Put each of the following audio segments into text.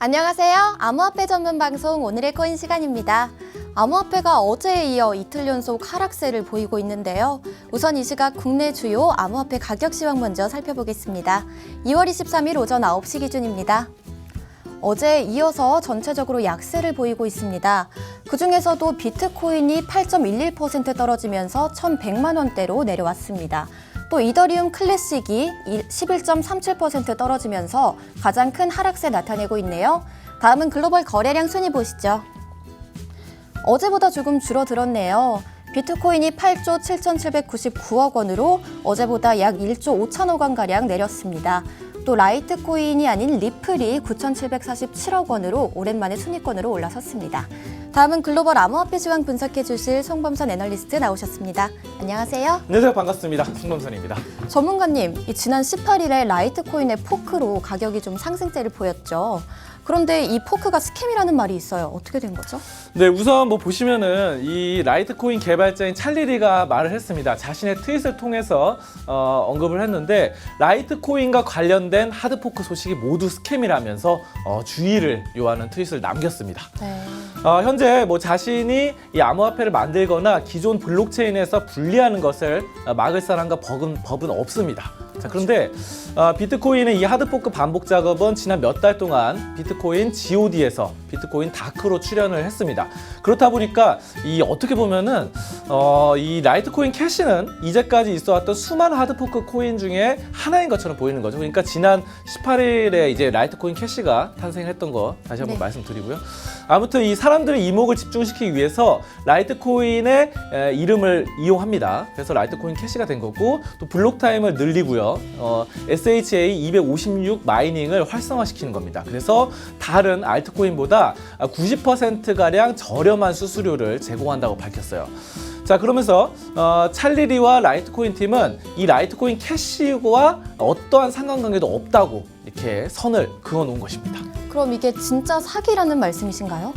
안녕하세요. 암호화폐 전문 방송 오늘의 코인 시간입니다. 암호화폐가 어제에 이어 이틀 연속 하락세를 보이고 있는데요. 우선 이 시각 국내 주요 암호화폐 가격 시황 먼저 살펴보겠습니다. 2월 23일 오전 9시 기준입니다. 어제에 이어서 전체적으로 약세를 보이고 있습니다. 그 중에서도 비트코인이 8.11% 떨어지면서 1,100만 원대로 내려왔습니다. 또 이더리움 클래식이 11.37% 떨어지면서 가장 큰 하락세 나타내고 있네요. 다음은 글로벌 거래량 순위 보시죠. 어제보다 조금 줄어들었네요. 비트코인이 8조 7,799억 원으로 어제보다 약 1조 5천억 원가량 내렸습니다. 또 라이트코인이 아닌 리플이 9,747억 원으로 오랜만에 순위권으로 올라섰습니다. 다음은 글로벌 암호화폐 시황 분석해 주실 송범선 애널리스트 나오셨습니다. 안녕하세요. 안녕하세요. 반갑습니다. 송범선입니다. 전문가님, 이 지난 18일에 라이트코인의 포크로 가격이 좀 상승세를 보였죠. 그런데 이 포크가 스캠이라는 말이 있어요. 어떻게 된 거죠? 네, 우선 뭐 보시면은 이 라이트코인 개발자인 찰리리가 말을 했습니다. 자신의 트윗을 통해서 어, 언급을 했는데 라이트코인과 관련된 하드포크 소식이 모두 스캠이라면서 어, 주의를 요하는 트윗을 남겼습니다. 네. 어, 현재 뭐 자신이 이 암호화폐를 만들거나 기존 블록체인에서 분리하는 것을 어, 막을 사람과 법은, 법은 없습니다. 자, 그런데 어, 비트코인의 이 하드포크 반복 작업은 지난 몇 달 동안 비트코인 GOD에서 비트코인 다크로 출연을 했습니다. 그렇다 보니까 이 어떻게 보면은 어, 이 라이트코인 캐시는 이제까지 있어 왔던 수많은 하드포크 코인 중에 하나인 것처럼 보이는 거죠. 그러니까 지난 18일에 이제 라이트코인 캐시가 탄생했던 거 다시 한번 네. 말씀드리고요. 아무튼 이 사람들의 이목을 집중시키기 위해서 라이트코인의 에, 이름을 이용합니다. 그래서 라이트코인 캐시가 된 거고 또 블록 타임을 늘리고요. 어, SHA 256 마이닝을 활성화시키는 겁니다. 그래서 다른 알트코인보다 90% 가량 저렴한 수수료를 제공한다고 밝혔어요. 자 그러면서 어, 찰리리와 라이트코인 팀은 이 라이트코인 캐시와 어떠한 상관관계도 없다고 이렇게 선을 그어놓은 것입니다. 그럼 이게 진짜 사기라는 말씀이신가요?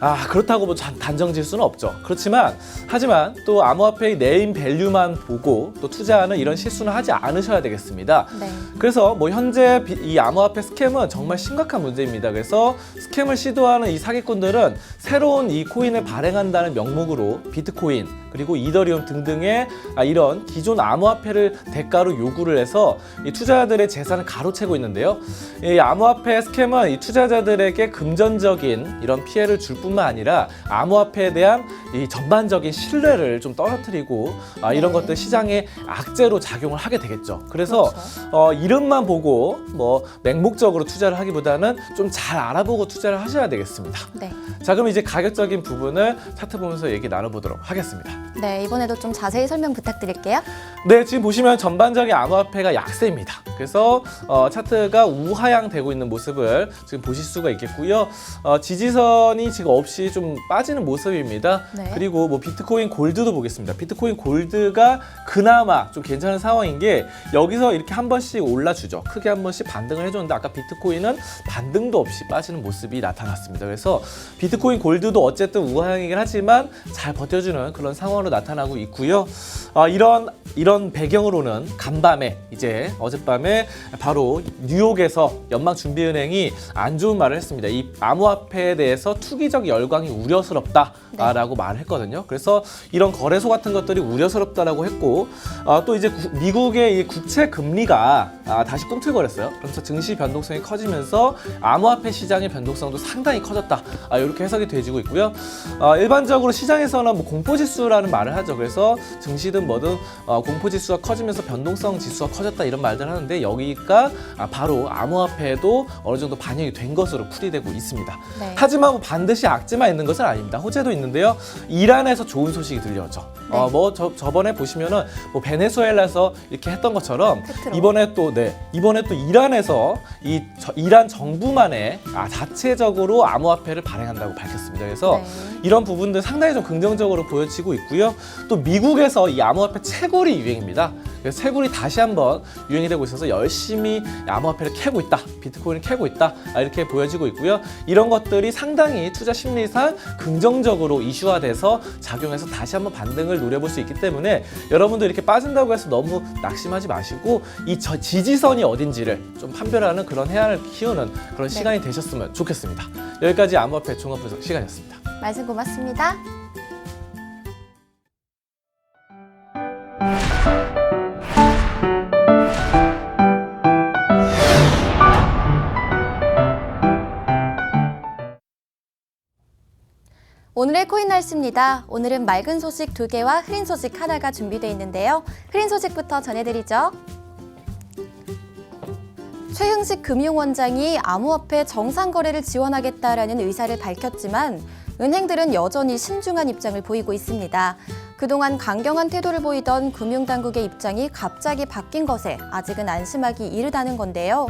아 그렇다고 뭐 단- 단정질 수는 없죠. 그렇지만 하지만 또 암호화폐의 네임 밸류만 보고 또 투자하는 이런 실수는 하지 않으셔야 되겠습니다. 네. 그래서 뭐 현재 비- 이 암호화폐 스캠은 정말 심각한 문제입니다. 그래서 스캠을 시도하는 이 사기꾼들은 새로운 이 코인을 발행한다는 명목으로 비트코인 그리고 이더리움 등등의 아, 이런 기존 암호화폐를 대가로 요구를 해서 이 투자자들의 재산을 가로채고 있는데요. 이 암호화폐 스캠은 이 투자자들에게 금전적인 이런 피해를 줄 뿐만 아니라 암호화폐에 대한 이 전반적인 신뢰를 좀 떨어뜨리고 아, 이런 네. 것들 시장에 악재로 작용을 하게 되겠죠. 그래서 그렇죠. 어, 이름만 보고 뭐 맹목적으로 투자를 하기보다는 좀 잘 알아보고 투자를 하셔야 되겠습니다. 네. 자, 그럼 이제 가격적인 부분을 차트 보면서 얘기 나눠보도록 하겠습니다. 네, 이번에도 좀 자세히 설명 부탁드릴게요. 네, 지금 보시면 전반적인 암호화폐가 약세입니다. 그래서 어, 차트가 우하향 되고 있는 모습을 지금 보실 수가 있겠고요. 어, 지지선이 지금 없이 좀 빠지는 모습입니다. 네. 그리고 뭐 비트코인 골드도 보겠습니다. 비트코인 골드가 그나마 좀 괜찮은 상황인 게 여기서 이렇게 한 번씩 올라주죠. 크게 한 번씩 반등을 해줬는데 아까 비트코인은 반등도 없이 빠지는 모습이 나타났습니다. 그래서 비트코인 골드도 어쨌든 우하향이긴 하지만 잘 버텨주는 그런 상황으로 나타나고 있고요. 어, 이런 이런 배경으로는 간밤에 이제 어젯밤에 바로 뉴욕에서 연방 준비은행이 안 좋은 말을 했습니다. 이 암호화폐에 대해서 투기적 열광이 우려스럽다라고 말을 했거든요. 그래서 이런 거래소 같은 것들이 우려스럽다라고 했고 어, 또 이제 구- 미국의 이 국채 금리가 아, 다시 꿈틀거렸어요. 그러면서 증시 변동성이 커지면서 암호화폐 시장의 변동성도 상당히 커졌다. 아, 이렇게 해석이 돼지고 있고요. 어, 일반적으로 시장에서는 뭐 공포지수라는 말을 하죠. 그래서 증시든 뭐든 어, 공포지수가 커지면서 변동성 지수가 커졌다 이런 말들 하는데 여기가 아, 바로 암호화폐에도 어느 정도 반영이 된 것으로 풀이되고 있습니다. 네. 하지만 뭐 반드시 악재만 있는 것은 아닙니다. 호재도 있는데요. 이란에서 좋은 소식이 들려오죠. 어, 네. 뭐 저, 저번에 보시면은 뭐 베네수엘라에서 이렇게 했던 것처럼 페트로. 이번에 또 네, 이번에 또 이란에서 이 저- 이란 정부만의 아, 자체적으로 암호화폐를 발행한다고 밝혔습니다. 그래서 네. 이런 부분들 상당히 좀 긍정적으로 보여지고 있고요. 또 미국에서 이 암호화폐 채굴이 유행입니다. 그래서 채굴이 다시 한번 유행이 되고 있어서 열심히 암호화폐를 캐고 있다, 비트코인을 캐고 있다 아, 이렇게 보여지고 있고요. 이런 것들이 상당히 투자 심리상 긍정적으로 이슈화돼서 작용해서 다시 한번 반등을 노려볼 수 있기 때문에 여러분도 이렇게 빠진다고 해서 너무 낙심하지 마시고 이 저- 지지선이 어딘지를 좀 판별하는 그런 해안을 키우는 그런 시간이 되셨으면 좋겠습니다. 여기까지 암호화폐 종합 분석 시간이었습니다. 말씀 고맙습니다. 오늘의 코인 날씨입니다. 오늘은 맑은 소식 두 개와 흐린 소식 하나가 준비되어 있는데요. 흐린 소식부터 전해드리죠. 최흥식 금융원장이 암호화폐 정상 거래를 지원하겠다라는 의사를 밝혔지만 은행들은 여전히 신중한 입장을 보이고 있습니다. 그동안 강경한 태도를 보이던 금융당국의 입장이 갑자기 바뀐 것에 아직은 안심하기 이르다는 건데요.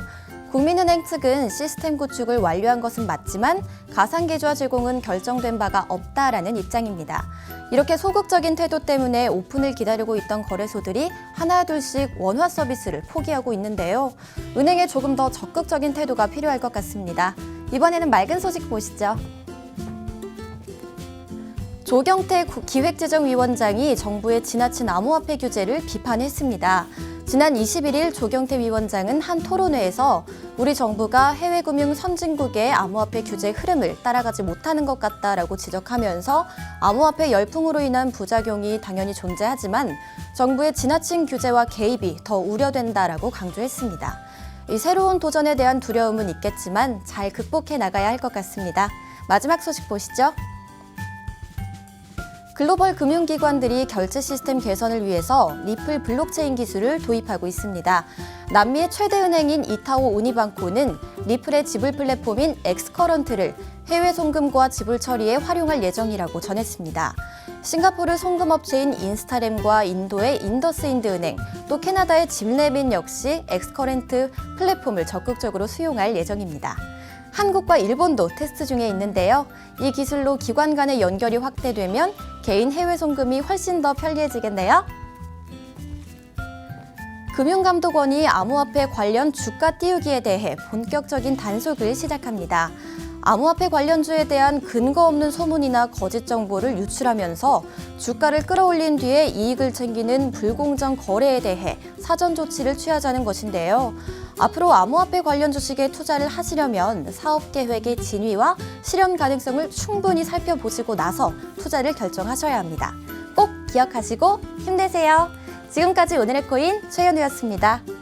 국민은행 측은 시스템 구축을 완료한 것은 맞지만 가상계좌 제공은 결정된 바가 없다라는 입장입니다. 이렇게 소극적인 태도 때문에 오픈을 기다리고 있던 거래소들이 하나둘씩 원화 서비스를 포기하고 있는데요. 은행에 조금 더 적극적인 태도가 필요할 것 같습니다. 이번에는 맑은 소식 보시죠. 조경태 구- 기획재정위원장이 정부의 지나친 암호화폐 규제를 비판했습니다. 지난 21일 조경태 위원장은 한 토론회에서 우리 정부가 해외 금융 선진국의 암호화폐 규제 흐름을 따라가지 못하는 것 같다라고 지적하면서 암호화폐 열풍으로 인한 부작용이 당연히 존재하지만 정부의 지나친 규제와 개입이 더 우려된다라고 강조했습니다. 이 새로운 도전에 대한 두려움은 있겠지만 잘 극복해 나가야 할 것 같습니다. 마지막 소식 보시죠. 글로벌 금융기관들이 결제 시스템 개선을 위해서 리플 블록체인 기술을 도입하고 있습니다. 남미의 최대 은행인 이타오 우니방코는 리플의 지불 플랫폼인 엑스커런트를 해외 송금과 지불 처리에 활용할 예정이라고 전했습니다. 싱가포르 송금 업체인 인스타램과 인도의 인더스인드 은행, 또 캐나다의 짐레빈 역시 엑스커런트 플랫폼을 적극적으로 수용할 예정입니다. 한국과 일본도 테스트 중에 있는데요. 이 기술로 기관 간의 연결이 확대되면 개인 해외 송금이 훨씬 더 편리해지겠네요. 금융감독원이 암호화폐 관련 주가 띄우기에 대해 본격적인 단속을 시작합니다. 암호화폐 관련주에 대한 근거 없는 소문이나 거짓 정보를 유출하면서 주가를 끌어올린 뒤에 이익을 챙기는 불공정 거래에 대해 사전 조치를 취하자는 것인데요. 앞으로 암호화폐 관련 주식에 투자를 하시려면 사업 계획의 진위와 실현 가능성을 충분히 살펴보시고 나서 투자를 결정하셔야 합니다. 꼭 기억하시고 힘내세요. 지금까지 오늘의 코인 최현우였습니다.